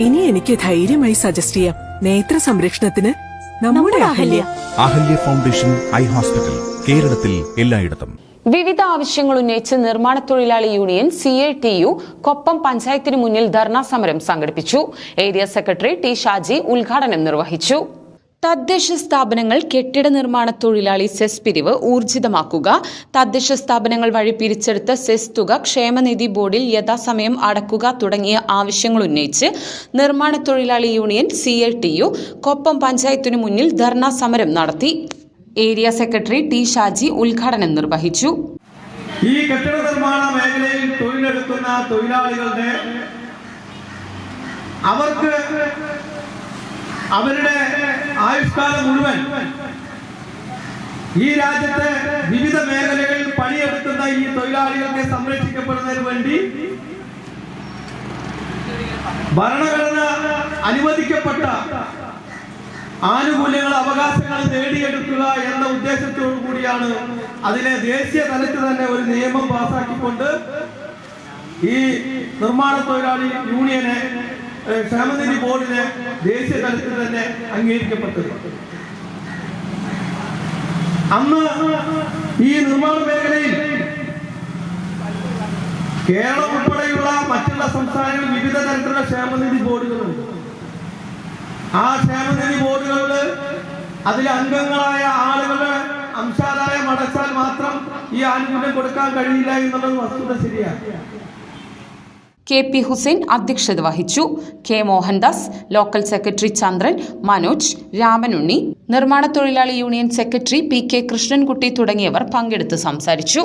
ഇനി എനിക്ക് ധൈര്യമായി സജസ്റ്റ് ചെയ്യാം. നേത്ര സംരക്ഷണത്തിന് നമ്മുടെ Ahalya. Ahalya foundation eye hospital കേരളത്തിൽ എല്ലായിടത്തും. വിവിധ ആവശ്യങ്ങൾ ഉന്നയിച്ച് നിർമ്മാണ തൊഴിലാളി union C A T U Koppam പഞ്ചായത്തിന് മുന്നിൽ ധർണാ സമരം സംഘടിപ്പിച്ചു. ഏരിയ സെക്രട്ടറി ടി ഷാജി ഉദ്ഘാടനം നിർവഹിച്ചു. തദ്ദേശ സ്ഥാപനങ്ങൾ കെട്ടിട നിർമ്മാണ തൊഴിലാളി സെസ് പിരിവ് ഊർജിതമാക്കുക. തദ്ദേശ സ്ഥാപനങ്ങൾ വഴി പിരിച്ചെടുത്ത സെസ് തുക ക്ഷേമനിധി ബോർഡിൽ യഥാസമയം അടക്കുക തുടങ്ങിയ ആവശ്യങ്ങൾ ഉന്നയിച്ച് നിർമ്മാണ തൊഴിലാളി union C A T U Koppam പഞ്ചായത്തിനു മുന്നിൽ ധർണാ സമരം നടത്തി. ഏരിയ സെക്രട്ടറി ടി ഷാജി ഉദ്ഘാടനം നിർവഹിച്ചു. ഈ കെട്ടിട നിർമ്മാണ മേഖലയിൽ തൊഴിലെടുക്കുന്ന തൊഴിലാളികളുടെ അവർക്ക് അവരുടെ ആയുഷ്കാലം മുഴുവൻ ഈ രാജ്യത്തെ വിവിധ മേഖലകളിൽ പണിയെടുക്കുന്ന ഈ തൊഴിലാളികൾക്ക് സംരക്ഷിക്കപ്പെടുന്നതിന് വേണ്ടി ഭരണഘടന അനുവദിക്കപ്പെട്ട ആനുകൂല്യങ്ങൾ അവകാശങ്ങൾ നേടിയെടുക്കുക എന്ന ഉദ്ദേശത്തോടു കൂടിയാണ് അതിനെ ദേശീയ തലത്തിൽ തന്നെ ഒരു നിയമം പാസാക്കിക്കൊണ്ട് ഈ നിർമ്മാണ തൊഴിലാളി യൂണിയനെ ക്ഷേമനിധി ബോർഡിന് ദേശീയ തലത്തിൽ തന്നെ അംഗീകരിക്കപ്പെട്ടത്. അന്ന് ഈ നിർമ്മാണ മേഖലയിൽ കേരളം ഉൾപ്പെടെയുള്ള മറ്റുള്ള സംസ്ഥാനങ്ങളിൽ വിവിധ തരത്തിലുള്ള ക്ഷേമനിധി ബോർഡുകളുണ്ട്. ആ ക്ഷേമനിധി ബോർഡുകളിൽ അതിൽ അംഗങ്ങളായ ആളുകളുടെ അംശാദായം അടച്ചാൽ മാത്രം ഈ ആനുകൂല്യം കൊടുക്കാൻ കഴിയില്ല എന്നുള്ളത് വസ്തുത ശരിയാണ്. കെ പി ഹുസൈൻ അധ്യക്ഷത വഹിച്ചു. K Mohandas local secretary Chandran Manoj Ramanunni നിർമ്മാണ തൊഴിലാളി union secretary P K Krishnankutty തുടങ്ങിയവർ പങ്കെടുത്ത് സംസാരിച്ചു.